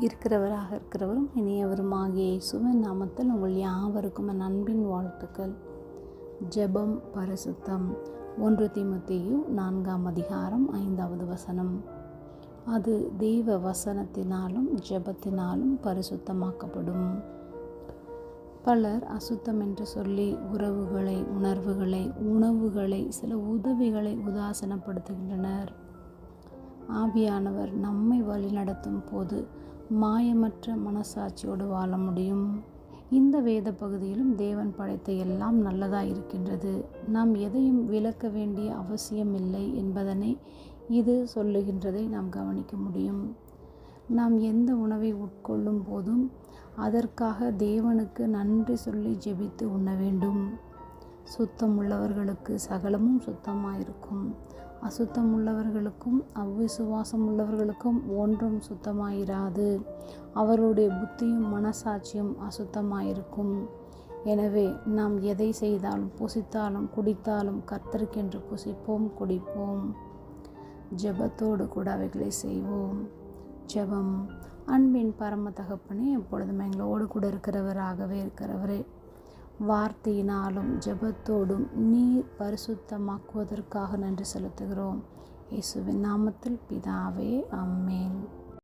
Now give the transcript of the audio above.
இருக்கிறவராக இருக்கிறவரும் இனியவரும் ஆகிய இயேசுவின் நாமத்தில் உங்கள் யாவருக்கும் என் அன்பின் வாழ்த்துக்கள். ஜெபம் பரிசுத்தம். ஒன்று திமுத்தையு நான்காம் அதிகாரம் ஐந்தாவது வசனம். அது தெய்வ வசனத்தினாலும் ஜெபத்தினாலும் பரிசுத்தமாக்கப்படும். பலர் அசுத்தம் என்று சொல்லி உறவுகளை உணர்வுகளை உணவுகளை சில உதவிகளை உதாசனப்படுத்துகின்றனர். ஆவியானவர் நம்மை வழிநடத்தும் போது மாயமற்ற மனசாட்சியோடு வாழ முடியும். இந்த வேத பகுதியிலும் தேவன் படைத்த எல்லாம் நல்லதாக இருக்கின்றது நாம் எதையும் விளக்க வேண்டிய அவசியமில்லை என்பதனை இது சொல்லுகின்றதை நாம் கவனிக்க முடியும். நாம் எந்த உணவை உட்கொள்ளும் போதும் அதற்காக தேவனுக்கு நன்றி சொல்லி ஜெபித்து உண்ண வேண்டும். சுத்தம் உள்ளவர்களுக்கு சகலமும் சுத்தமாக இருக்கும் அசுத்தம் உள்ளவர்களுக்கும் அவ்விசுவாசம் உள்ளவர்களுக்கும் ஒன்றும் சுத்தமாயிராது. அவர்களுடைய புத்தியும் மனசாட்சியும் அசுத்தமாயிருக்கும். எனவே நாம் எதை செய்தாலும் புசித்தாலும் குடித்தாலும் கர்த்தருக்கென்று புசிப்போம் குடிப்போம். ஜெபத்தோடு கூட அவைகளை செய்வோம். ஜெபம். அன்பின் பரம தகப்பனே எப்பொழுதும் எங்களோடு கூட இருக்கிறவராகவே இருக்கிறவரே. வார்த்தையினாலும் ஜெபத்தோடும் நீர் பரிசுத்தமாக்குவதற்காக நன்றி செலுத்துகிறோம். இயேசுவின் நாமத்தில் பிதாவே அம்மேன்